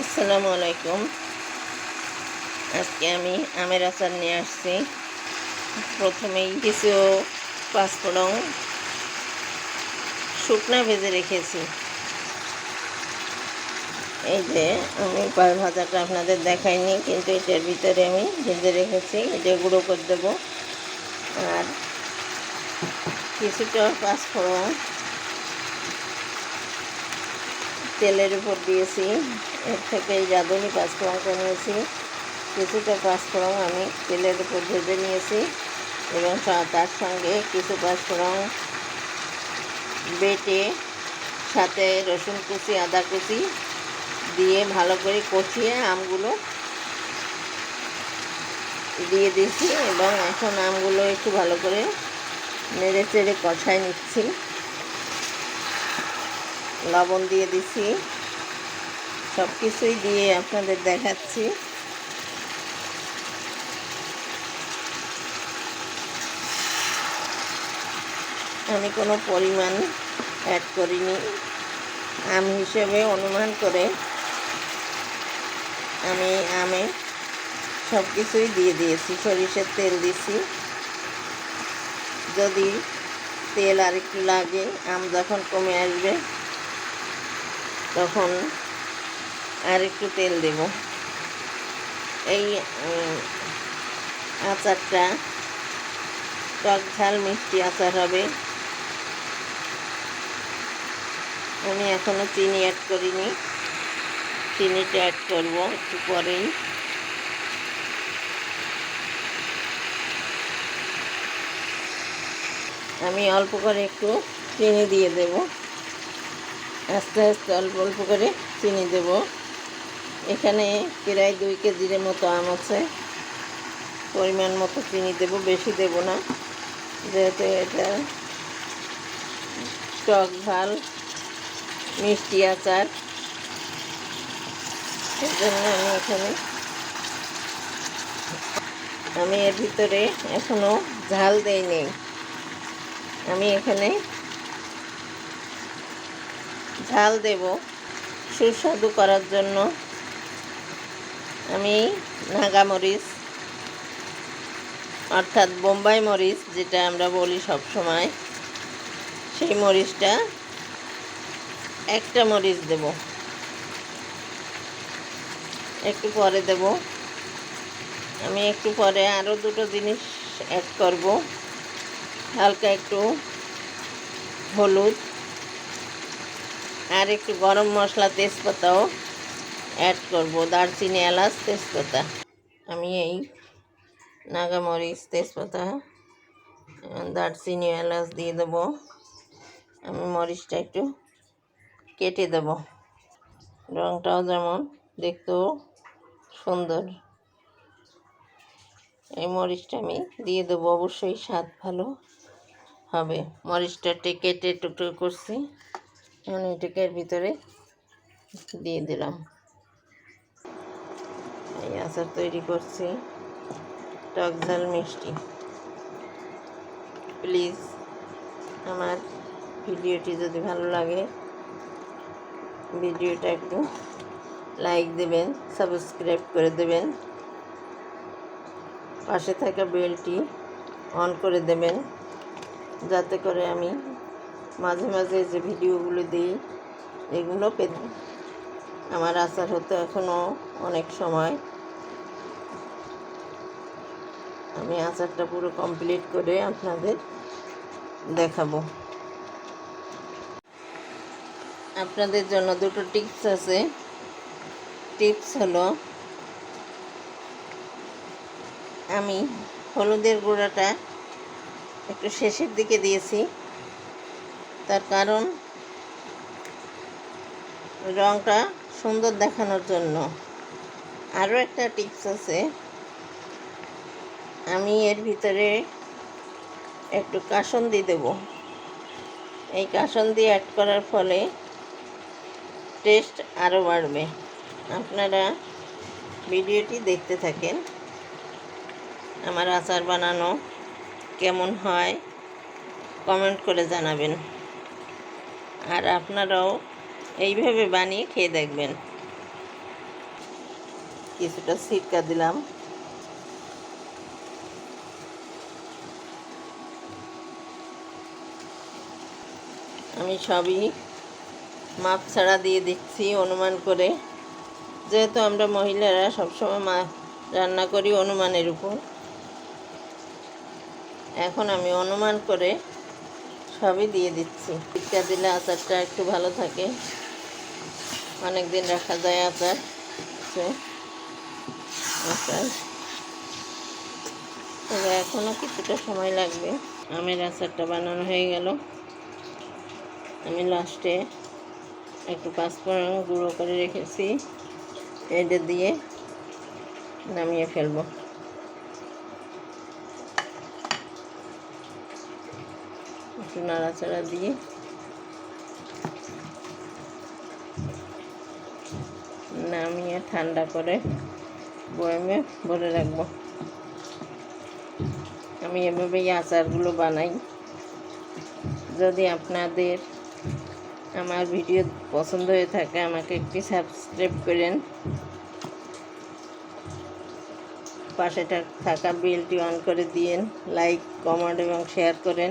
আসসালামু আলাইকুম। আজকে আমি আমের আচার নিয়ে আসছি। প্রথমেই কিছু পাঁচফোড়ন শুকনা ভেজে রেখেছি। এই যে আমি পায়ে ভাজাটা আপনাদের দেখাইনি, কিন্তু এটার ভিতরে আমি ভেজে রেখেছি। এটা গুঁড়ো করে দেবো। আর কিছুটা পাঁচফোড়ন তেলের উপর দিয়েছি। এর থেকে এই জাদুনি পাঁচফোড়নটা নিয়েছি কিছুটা পাঁচফোড়ন আমি তেলের উপর ভেজে নিয়েছি এবং তার সঙ্গে কিছু পাঁচফোড়ন বেটে সাথে রসুন কুচি, আদা কুচি দিয়ে ভালো করে কষিয়ে আমগুলো দিয়ে দিয়েছি এবং এখন আমগুলো একটু ভালো করে নেড়ে চেড়ে কষায় নিচ্ছি। লবণ দিয়ে দিছি সব কিছুই দিয়ে আপনাদের দেখাচ্ছি। আমি কোনো পরিমাণ অ্যাড করিনি। আম হিসেবে অনুমান করে আমি আমে সব কিছুই দিয়ে দিয়েছি। সরিষার তেল দিছি। যদি তেল আর একটু লাগে, আম যখন কমে আসবে, তখন আর একটু তেল দেব। এই আচারটা টক ঝাল মিষ্টি আচার হবে। আমি এখনও চিনি অ্যাড করিনি। চিনিটা অ্যাড করব একটু পরেই। আমি অল্প করে একটু চিনি দিয়ে দেব। আস্তে আস্তে অল্প অল্প করে চিনি দেব। এখানে প্রায় দুই কেজির মতো আম আছে। পরিমাণ মতো চিনি দেব, বেশি দেব না। যেহেতু এটা টক ঝাল মিষ্টি আচার। জন্য আমি এখানে আমি এর ভিতরে এখনও ঝাল দেই নেই আমি এখানে ঝাল দেব সুস্বাদু করার জন্য। আমি নাগা মরিচ, অর্থাৎ বোম্বাই মরিচ, যেটা আমরা বলি সব সময় সেই মরিচটা একটা মরিচ দেব। একটু পরে দেব। আমি একটু পরে আরও দুটো জিনিস অ্যাড করব। হালকা একটু হলুদ, আর একটু গরম মশলা তেজপাতাও। অ্যাড করব। দারচিনি, এলাচ, তেজপাতা। আমি এই নাগামরিচ, তেজপাতা দারচিনি, এলাচ দিয়ে দেবো। আমি মরিচটা একটু কেটে দেব। রঙটাও যেমন দেখতেও সুন্দর। এই মরিচটা আমি দিয়ে দেবো। অবশ্যই স্বাদ ভালো হবে। মরিচটা কেটে টুকরো করছি। এখন এটাকে ভিতরে দিয়ে দিলাম। এই আচার তৈরি করছি। টক ঝাল মিষ্টি। প্লিজ আমার ভিডিওটি যদি ভালো লাগে, ভিডিওটা একটু লাইক দেবেন, সাবস্ক্রাইব করে দেবেন। পাশে থাকা বেলটি অন করে দেবেন, যাতে করে আমি মাঝে মাঝে যে ভিডিওগুলো দিই, এগুলো পেতে আমার আচার হতে এখনও অনেক সময়। আমি আচারটা পুরো কমপ্লিট করে আপনাদের দেখাবো। আপনাদের জন্য দুটো টিপস আছে। টিপস হলো, আমি হলুদের গুঁড়াটা একটু শেষের দিকে দিয়েছি। তার কারণ রঙটা সুন্দর দেখানোর জন্য। আরও একটা টিপস আছে। আমি এর ভিতরে একটু কাসন্দি দেব। এই কাসন্দি অ্যাড করার ফলে টেস্ট আরও বাড়বে। আপনারা ভিডিওটি দেখতে থাকেন। আমার আচার বানানো কেমন হয় কমেন্ট করে জানাবেন। আর আপনারাও এইভাবে বানিয়ে খেয়ে দেখবেন। কিছুটা সিরকা দিলাম। আমি সবই মাপ ছাড়া দিয়ে দিচ্ছি অনুমান করে। যেহেতু আমরা মহিলারা সবসময় মা, রান্না করি অনুমানের উপর। এখন আমি অনুমান করে সবই দিয়ে দিচ্ছি। টিকা দিলে আচারটা একটু ভালো থাকে। অনেক দিন রাখা যায় আচার। আচার। তবে এখনও কিছুটা সময় লাগবে। আমের আচারটা বানানো হয়ে গেল। আমি লাস্টে একটু পাঁচফোড়ন গুঁড়ো করে রেখেছি। এটা দিয়ে নামিয়ে ফেলব। একটু নাড়াচাড়া দিয়ে নামিয়ে ঠান্ডা করে বয়মে ভরে রাখব। আমি এভাবেই আচারগুলো বানাই। যদি আপনাদের আমার ভিডিও পছন্দ হয়ে থাকে, আমাকে একটি সাবস্ক্রাইব করেন। পাশে থাকা বেলটি অন করে দিয়েন, লাইক, কমেন্ট এবং শেয়ার করেন।